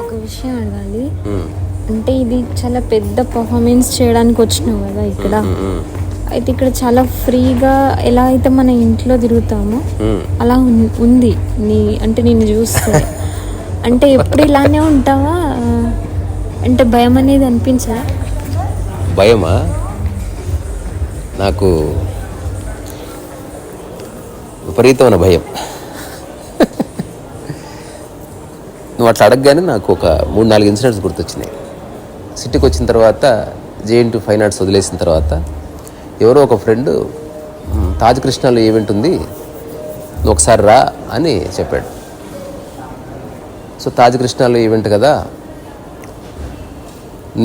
ఒక విషయం అడగాలి. అంటే ఇది చాలా పెద్ద పర్ఫార్మెన్స్ చేయడానికి వచ్చినావు కదా ఇక్కడ. అయితే ఇక్కడ చాలా ఫ్రీగా ఎలా అయితే మన ఇంట్లో తిరుగుతామో. అలా ఉంది. నీ అంటే నిన్ను చూస్తే. అంటే ఎప్పుడు ఇలానే ఉంటావా? అంటే భయం అనేది అనిపించదా భయమా? నాకు విపరీతమైన భయం. నువ్వు అట్లా అడగగానే నాకు ఒక మూడు నాలుగు ఇన్సిడెంట్స్ గుర్తొచ్చినాయి. సిటీకి వచ్చిన తర్వాత జేఎన్ ఫైన్ ఆర్ట్స్ వదిలేసిన తర్వాత ఎవరో ఒక ఫ్రెండ్ తాజ్ కృష్ణలో ఈవెంట్ ఉంది నువ్వు ఒకసారి రా అని చెప్పాడు. సో తాజ్ కృష్ణలో ఈవెంట్ కదా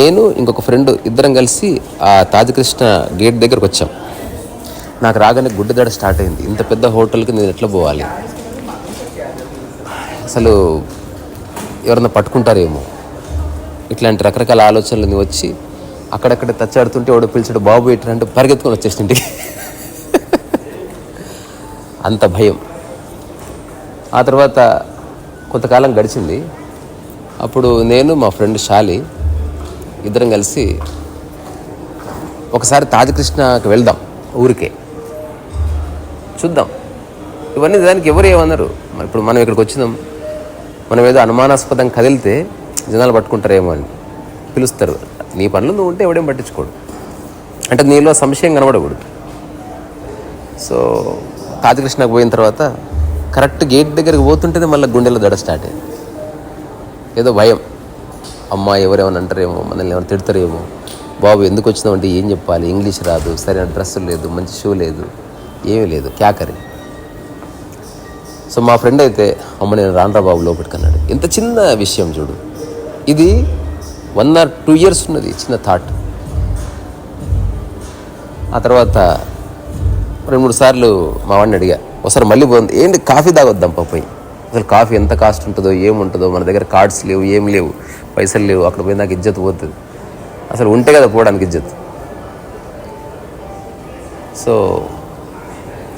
నేను ఇంకొక ఫ్రెండ్ ఇద్దరం కలిసి ఆ తాజ్ కృష్ణ గేట్ దగ్గరకు వచ్చాం. నాకు రాగానే గుడ్డదడ స్టార్ట్ అయింది. ఇంత పెద్ద హోటల్కి నేను ఎట్లా పోవాలి? అసలు ఎవరన్నా పట్టుకుంటారేమో? ఇట్లాంటి రకరకాల ఆలోచనలు వచ్చి అక్కడక్కడ తచ్చాడుతుంటే ఎవడో పిలిచాడు బాబు ఇట్లా అంటే పరిగెత్తుకొని వచ్చేసింటి. అంత భయం. ఆ తర్వాత కొంతకాలం గడిచింది. అప్పుడు నేను మా ఫ్రెండ్ షాలి ఇద్దరం కలిసి ఒకసారి తాజకృష్ణకి వెళ్దాం ఊరికే. చూద్దాం. ఇవన్నీ దానికి ఎవరు ఏమన్నారు? మరి ఇప్పుడు మనం ఇక్కడికి వచ్చినాం. మనం ఏదో అనుమానాస్పదం కదిలితే జనాలు పట్టుకుంటారేమో అని పిలుస్తారు. నీ పనులు నువ్వు ఉంటే ఎవడేం పట్టించుకోడు. అంటే నీలో సంశయం కనబడకూడదు. సో కాతికృష్ణకు పోయిన తర్వాత కరెక్ట్ గేట్ దగ్గరికి పోతుంటేనే మళ్ళీ గుండెలో దడ స్టార్ట్ అయింది ఏదో భయం. అమ్మ ఎవరేమైనా అంటారేమో మనల్ని ఏమైనా తిడతారేమో. బాబు ఎందుకు వచ్చినామంటే ఏం చెప్పాలి? ఇంగ్లీష్ రాదు సరైన డ్రెస్సులు లేదు మంచి షూ లేదు. ఏమీ లేదు క్యాకరి. సో మా ఫ్రెండ్ అయితే అమ్మ నేను రానరా బాబు లోపలికి ఇంత చిన్న విషయం చూడు. ఇది వన్ ఆర్ టూ ఇయర్స్ ఉన్నది చిన్న థాట్ ఆ తర్వాత రెండు మూడు సార్లు మా వాడిని అడిగా ఒకసారి మళ్ళీ పోతుంది ఏంటి కాఫీ తాగొద్దాం పాపై అసలు కాఫీ ఎంత కాస్ట్ ఉంటుందో ఏముంటుందో మన దగ్గర కార్డ్స్ లేవు ఏం లేవు పైసలు లేవు అక్కడ పోయి నాకు ఇజ్జత్ పోతుంది. అసలు ఉంటే కదా పోవడానికి ఇజ్జత్. సో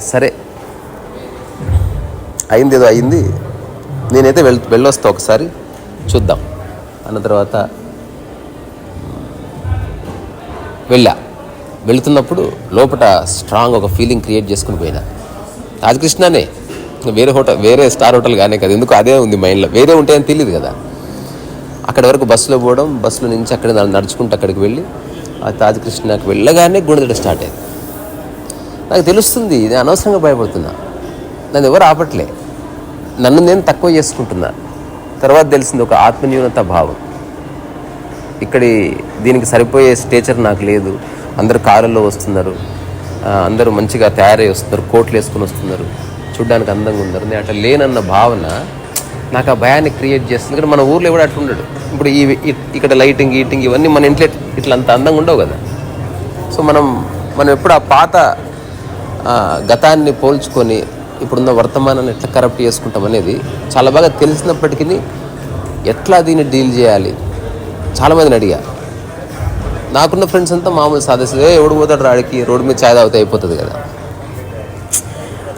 సరే. అయింది ఏదో అయింది. నేనైతే వెళ్ వెళ్ళొస్తా ఒకసారి. చూద్దాం. అన్న తర్వాత వెళ్ళా. వెళుతున్నప్పుడు లోపల స్ట్రాంగ్ ఒక ఫీలింగ్ క్రియేట్ చేసుకుని పోయినా. రాజకృష్ణనే వేరే హోటల్ వేరే స్టార్ హోటల్ కానీ కదా. ఎందుకు అదే ఉంది మైండ్లో. వేరే ఉంటాయని తెలియదు కదా. అక్కడి వరకు బస్సులో పోవడం బస్సులో నుంచి అక్కడ నడుచుకుంటూ అక్కడికి వెళ్ళి ఆ తాజకృష్ణకి వెళ్ళగానే గుండెదడ స్టార్ట్ అయింది. నాకు తెలుస్తుంది నేను అనవసరంగా భయపడుతున్నా. నన్ను ఎవరు ఆపట్లే. నన్ను నేను తక్కువ చేసుకుంటున్నా. తర్వాత తెలిసింది ఒక ఆత్మన్యూనత భావం. ఇక్కడి దీనికి సరిపోయే స్టేచర్ నాకు లేదు. అందరు కారుల్లో వస్తున్నారు. అందరూ మంచిగా తయారై వస్తున్నారు కోట్లు వేసుకొని వస్తున్నారు. చూడ్డానికి అందంగా ఉన్నారు. నేను అట్లా లేనన్న భావన నాకు ఆ భయాన్ని క్రియేట్ చేస్తుంది. ఇక్కడ మన ఊర్లో కూడా అట్లా ఉండడు. ఇప్పుడు ఈ ఇక్కడ లైటింగ్ ఈటింగ్ ఇవన్నీ మన ఇంట్లో ఇట్లా అంత అందంగా ఉండవు కదా. సో మనం మనం ఎప్పుడు ఆ పాత గతాన్ని పోల్చుకొని ఇప్పుడున్న వర్తమానాన్ని ఎట్లా కరప్ట్ చేసుకుంటాం అనేది చాలా బాగా తెలిసినప్పటికీ ఎట్లా దీన్ని డీల్ చేయాలి? చాలామందిని అడిగా. నాకున్న ఫ్రెండ్స్ అంతా మామూలు సాధేస్తుంది ఎవడు పోతాడు రాడికి రోడ్డు మీద ఛాయ్ తాగితే అయిపోతుంది కదా.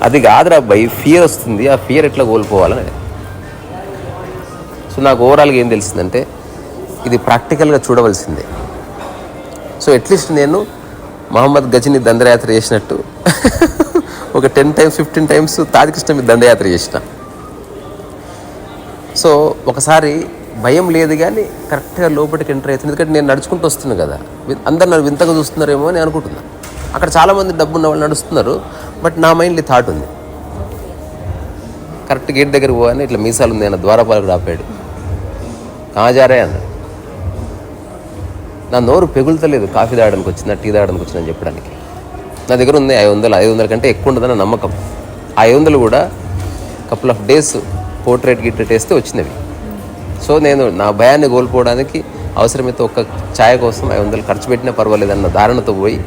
అది కాదురా అబ్బాయి ఫియర్ వస్తుంది. ఆ ఫియర్ ఎట్లా కోల్పోవాలని సో నాకు ఓవరాల్గా ఏం తెలిసిందంటే ఇది ప్రాక్టికల్గా చూడవలసిందే. సో అట్లీస్ట్ నేను మహమ్మద్ గజని దండయాత్ర చేసినట్టు. ఒక ten times fifteen times Taj Krishna మీద దండయాత్ర చేసిన. సో ఒకసారి భయం లేదు కానీ కరెక్ట్గా లోపలికి ఎంటర్ అవుతుంది. ఎందుకంటే నేను నడుచుకుంటూ వస్తున్నాను కదా. అందరు నన్ను వింతగా చూస్తున్నారేమో అని అనుకుంటున్నాను అక్కడ చాలామంది డబ్బు ఉన్న వాళ్ళు నడుస్తున్నారు. బట్ నా మైండ్లో థాట్ ఉంది. కరెక్ట్ గేట్ దగ్గర పోగానే ఇట్లా మీసాలు ఉంది అన్న ద్వారపాలకు ఆపాడు. కాజారే అన్నాడు. నా నోరు పెగులుతలేదు కాఫీ తాగడానికి వచ్చిందా టీ తాగడానికి వచ్చిందని చెప్పడానికి. నా దగ్గర ఉంది ఐదు వందలు ఐదు వందల కంటే ఎక్కువ ఉండదన్న నమ్మకం. ఐదు వందలు కూడా కపుల్ ఆఫ్ డేస్ పోర్ట్రేట్ గిట్రేట్ వేస్తే వచ్చినవి. సో నేను నా భయాన్ని కోల్పోవడానికి అవసరమైతే ఒక్క ఛాయ కోసం ఐదు వందలు ఖర్చు పెట్టినా పర్వాలేదన్న ధారణతో పోయి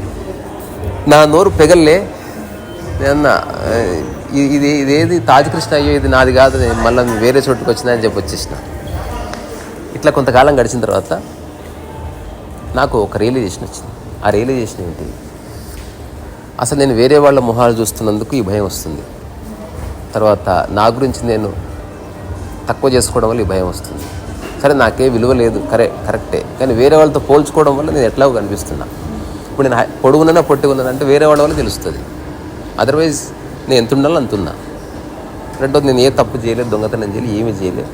నా నోరు పెగల్లే నేనన్నా ఇది ఇదేది తాజకృష్ణ అయ్యో ఇది నాది కాదు మళ్ళీ వేరే చోటుకు వచ్చినా అని చెప్పి వచ్చేసిన. ఇట్లా కొంతకాలం గడిచిన తర్వాత నాకు ఒక రియలైజేషన్ వచ్చింది. ఆ రియలైజేషన్ ఏంటి? అసలు నేను వేరే వాళ్ళ మొహాలు చూస్తున్నందుకు ఈ భయం వస్తుంది. తర్వాత నా గురించి నేను తక్కువ చేసుకోవడం వల్ల ఈ భయం వస్తుంది. సరే నాకే విలువ లేదు. కరే కరెక్టే. కానీ వేరే వాళ్ళతో పోల్చుకోవడం వల్ల నేను ఎట్లాగో కనిపిస్తున్నా. ఇప్పుడు నేను పొడుగున్నా పొట్టి ఉన్నాను అంటే వేరే వాళ్ళ వల్ల తెలుస్తుంది. అదర్వైజ్ నేను ఎంత ఉండాలో అంతున్నా రెండోది నేను ఏ తప్పు చేయలేదు దొంగతనం చేయలేదు ఏమీ చేయలేదు.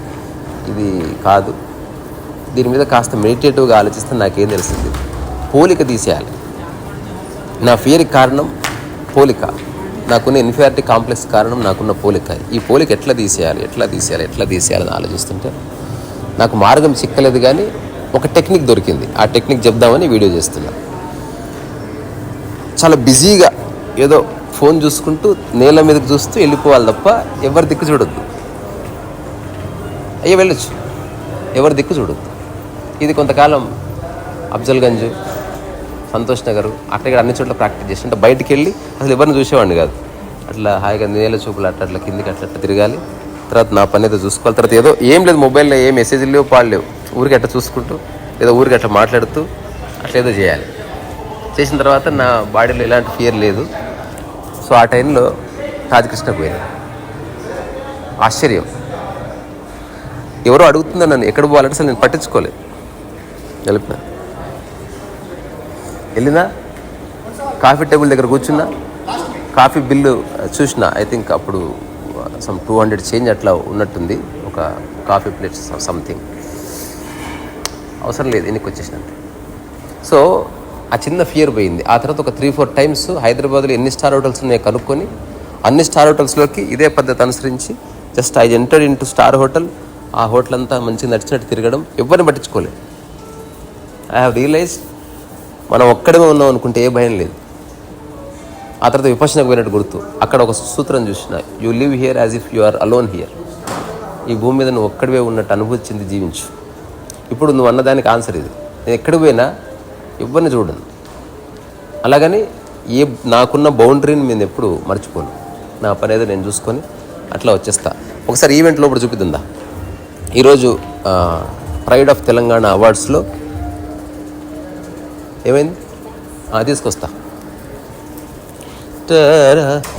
ఇది కాదు. దీని మీద కాస్త మెడిటేటివ్గా ఆలోచిస్తే నాకేం తెలిసింది పోలిక తీసేయాలి. నా ఫియర్కి కారణం పోలిక. నాకున్న ఇన్ఫియారిటీ కాంప్లెక్స్ కారణం నాకున్న పోలిక. ఈ పోలిక ఎట్లా తీసేయాలి? ఎట్లా తీసేయాలి? ఎట్లా తీసేయాలని ఆలోచిస్తుంటే నాకు మార్గం చిక్కలేదు కానీ ఒక టెక్నిక్ దొరికింది. ఆ టెక్నిక్ చెప్దామని వీడియో చేస్తున్నా. చాలా బిజీగా ఏదో ఫోన్ చూసుకుంటూ నేల మీదకి చూస్తూ వెళ్ళిపోవాలి తప్ప ఎవరి దిక్కు చూడొద్దు. అయ్యే వెళ్ళొచ్చు. ఎవరి దిక్కు చూడొద్దు. ఇది కొంతకాలం అఫ్జల్గంజ్ సంతోష్ నగర్ అక్కడ ఇక్కడ అన్ని చోట్ల ప్రాక్టీస్ చేసి అంటే బయటికి వెళ్ళి అసలు ఎవరిని చూసేవాడిని కాదు. అట్లా హాయిగా నేల చూపులు అట్లా అట్లా కిందికి అట్లా అట్లా తిరగాలి. తర్వాత నా పని ఏదో చూసుకోవాలి. తర్వాత ఏదో ఏం లేదు మొబైల్లో ఏ మెసేజ్లు లేవు పాలు లేవు. ఊరికి అట్లా చూసుకుంటూ ఏదో ఊరికి అట్లా మాట్లాడుతూ అట్లా ఏదో చేయాలి. చేసిన తర్వాత నా బాడీలో ఎలాంటి ఫియర్ లేదు. సో ఆ టైంలో రాజకృష్ణ పోయింది ఆశ్చర్యం. ఎవరో అడుగుతుందో నన్ను ఎక్కడ పోవాలంటే అసలు నేను పట్టించుకోలేదు. వెళ్ళిపోయినా వెళ్ళినా కాఫీ టేబుల్ దగ్గర కూర్చున్నా? కాఫీ బిల్లు చూసిన. ఐ థింక్ అప్పుడు సమ్ టూ హండ్రెడ్ చేంజ్ అట్లా ఉన్నట్టుంది. ఒక కాఫీ ప్లేట్ సంథింగ్ అవసరం లేదు ఎన్నికి వచ్చేసినట్టు సో ఆ చిన్న ఫియర్ పోయింది. ఆ తర్వాత ఒక త్రీ ఫోర్ టైమ్స్ హైదరాబాద్లో ఎన్ని స్టార్ హోటల్స్ ఉన్నాయో కనుక్కొని అన్ని స్టార్ హోటల్స్లోకి ఇదే పద్ధతి అనుసరించి just I entered into star hotel ఆ హోటల్ అంతా మంచిగా నడిచినట్టు తిరగడం ఎవరిని పట్టించుకోలేదు. ఐ హ్యావ్ రియలైజ్ మనం ఒక్కడమే ఉన్నాం అనుకుంటే ఏ భయం లేదు. ఆ తర్వాత విపక్షణకు పోయినట్టు గుర్తు. అక్కడ ఒక సూత్రం చూసిన you live here as if you are alone here ఈ భూమి మీద నువ్వు ఒక్కడివే ఉన్నట్టు అనుభూతి చెంది జీవించు. ఇప్పుడు నువ్వు అన్నదానికి ఆన్సర్ ఇది. నేను ఎక్కడికి పోయినా ఎవరిని చూడను. అలాగని ఏ నాకున్న బౌండరీని నేను ఎప్పుడు మర్చిపోను. నా పని ఏదో నేను చూసుకొని అట్లా వచ్చేస్తా. ఒకసారి ఈవెంట్ లోపల చూపిద్దా ఈరోజు ప్రైడ్ ఆఫ్ తెలంగాణ అవార్డ్స్లో ఏమైంది? ఆ, తీసుకొస్తా.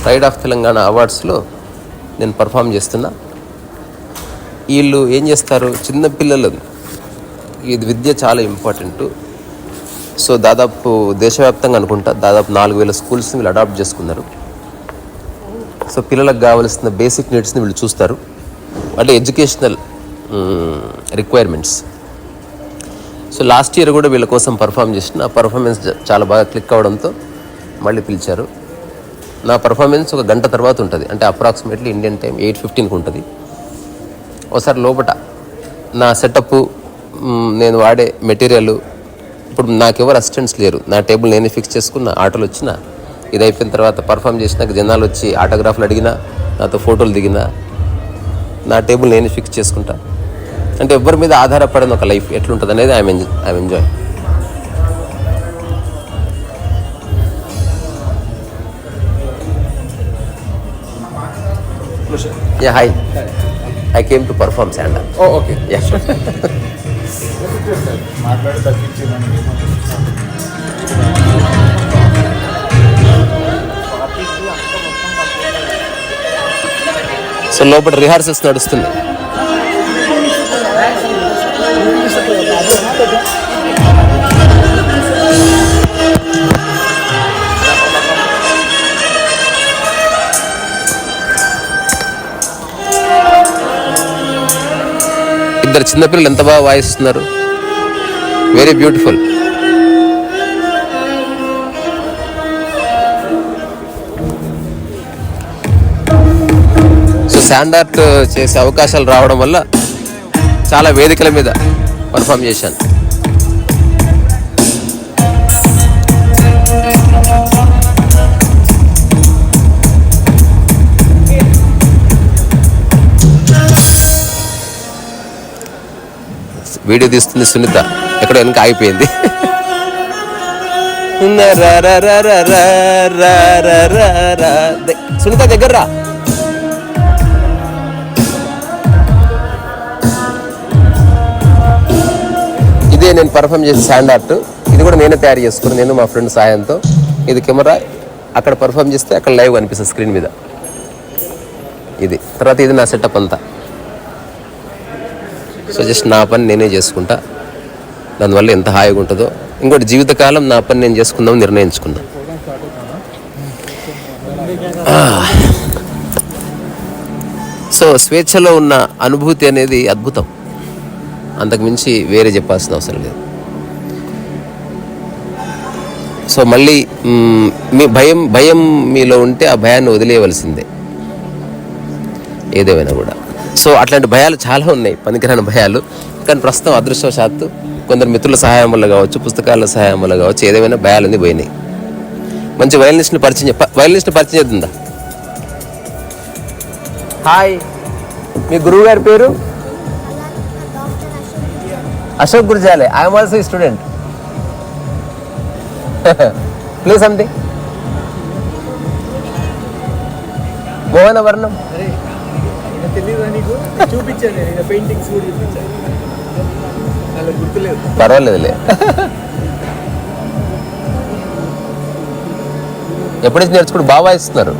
ప్రైడ్ ఆఫ్ తెలంగాణ అవార్డ్స్లో నేను పర్ఫామ్ చేస్తున్నా. వీళ్ళు ఏం చేస్తారు? చిన్న పిల్లలు ఇది విద్య చాలా ఇంపార్టెంట్ సో దాదాపు దేశవ్యాప్తంగా అనుకుంటా దాదాపు నాలుగు వేల స్కూల్స్ని వీళ్ళు అడాప్ట్ చేసుకున్నారు. సో పిల్లలకు కావాల్సిన బేసిక్ నీడ్స్ని వీళ్ళు చూస్తారు. అంటే educational requirements so last year కూడా వీళ్ళ కోసం పర్ఫామ్ చేసిన ఆ పర్ఫార్మెన్స్ చాలా బాగా క్లిక్ అవడంతో మళ్ళీ పిలిచారు. నా పర్ఫార్మెన్స్ ఒక గంట తర్వాత ఉంటుంది. అంటే అప్రాక్సిమేట్లీ ఇండియన్ టైం ఎయిట్ ఫిఫ్టీన్కి ఉంటుంది. ఒకసారి లోపట నా సెటప్ నేను వాడే మెటీరియల్ ఇప్పుడు నాకెవరు అసిస్టెంట్స్ లేరు. నా టేబుల్ నేనే ఫిక్స్ చేసుకున్న ఆటోలు వచ్చిన ఇది అయిపోయిన తర్వాత పర్ఫామ్ చేసినాక జనాలు వచ్చి ఆటోగ్రాఫ్లు అడిగినా నాతో ఫోటోలు దిగినా నా టేబుల్ నేనే ఫిక్స్ చేసుకుంటా. అంటే ఎవరి మీద ఆధారపడిన ఒక లైఫ్ ఎట్లుంటుంది అనేది I'm enjoy I'm enjoy yeah hi I came to perform శాండా okay yeah so లోపల రిహార్సల్స్ నడుస్తుంది ఇద్దరు చిన్నపిల్లలు ఎంత బాగా వాయిస్తున్నారు. Very beautiful so sand art చేసే అవకాశాలు రావడం వల్ల చాలా వేదికల మీద పర్ఫామ్ చేశాను. వీడియో తీస్తుంది సునీత. ఎక్కడ వెనక ఆగిపోయింది. సునీత దగ్గర రా ఇదే నేను పర్ఫామ్ చేసే శాండ్ ఆర్ట్ ఇది కూడా నేనే తయారు చేసుకున్నాను నేను మా ఫ్రెండ్ సాయంతో ఇది కెమెరా అక్కడ పర్ఫామ్ చేస్తే అక్కడ లైవ్ అనిపిస్తుంది స్క్రీన్ మీద ఇది తర్వాత ఇది నా సెటప్ అంతా సో జస్ట్ నా పని నేనే చేసుకుంటా. దానివల్ల ఎంత హాయిగా ఉంటుందో. ఇంకోటి జీవితకాలం నా పని నేను చేసుకుందాం నిర్ణయించుకున్నా. సో స్వేచ్ఛలో ఉన్న అనుభూతి అనేది అద్భుతం. అంతకుమించి వేరే చెప్పాల్సిన అవసరం లేదు. సో మళ్ళీ మీ భయం భయం మీలో ఉంటే ఆ భయాన్ని వదిలేయవలసిందే. ఏదేమైనా కూడా. సో అట్లాంటి భయాలు చాలా ఉన్నాయి పనికిరాని భయాలు. కానీ ప్రస్తుతం అదృష్టవశాత్తు కొందరు మిత్రుల సహాయం వల్ల కావచ్చు పుస్తకాల సహాయం వల్ల కావచ్చు ఏదేమైనా భయాలన్నీ పోయినాయి. మంచి వయలినిస్ట్ని పరిచయం చెప్ప వయలినిస్ట్ని పరిచయం చేద్దా. హాయ్ మీ గురువు గారి పేరు? Ashok Gurujale I'm also student please something Mohana వర్ణం తెలియదు నీకు? చూపించాను నేను పెయింటింగ్స్ కూడా చూపించాను. అలా గుర్తులేదు. పర్వాలేదులే. ఎప్పటి నుంచి నేర్చుకుంటూ బాగా ఇస్తున్నారు?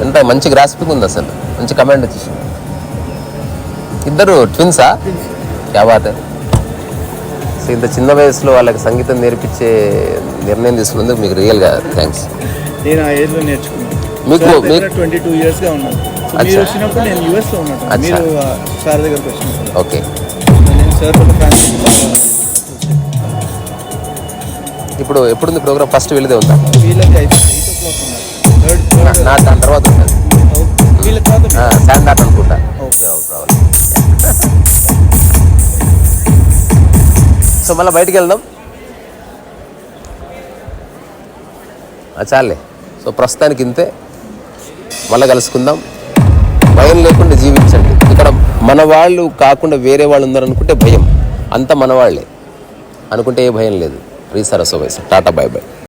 ఎంత మంచి గ్రాస్పింగ్ ఉంది అసలు. మంచి కమాండ్ వచ్చేసి ఇద్దరు ట్విన్సా యా బాత్ హై. సో ఇంత చిన్న వయసులో వాళ్ళకి సంగీతం నేర్పించే నిర్ణయం తీసుకున్నందుకు మీకు రియల్గా థ్యాంక్స్ నేను ఆ ఏజ్లో నేర్చుకున్నాను. మీకు- ట్వంటీ టూ ఇయర్స్గా ఉన్నాను. మీరు వచ్చినప్పుడు నేను యుఎస్లో ఉన్నాను. మీరు సార్ దగ్గరకు వచ్చినప్పుడు. ఓకే. నేను సార్ ఇప్పుడు ఎప్పుడుంది ప్రోగ్రామ్? ఫస్ట్ వెళ్ళదే ఉందా? వీళ్ళకి నా- దాని తర్వాత ఉంటుంది శాండ్ ఆర్ట్ అనుకుంటా. సో మళ్ళీ బయటికి వెళ్దాం. చాలే. సో ప్రస్తుతానికి ఇంతే. మళ్ళీ కలుసుకుందాం. భయం లేకుండా జీవించండి. ఇక్కడ మన వాళ్ళు కాకుండా వేరే వాళ్ళు ఉన్నారనుకుంటే భయం. అంతా మన వాళ్ళే అనుకుంటే ఏ భయం లేదు. రీ సరస్వ టాటా బాయ్ బాయ్.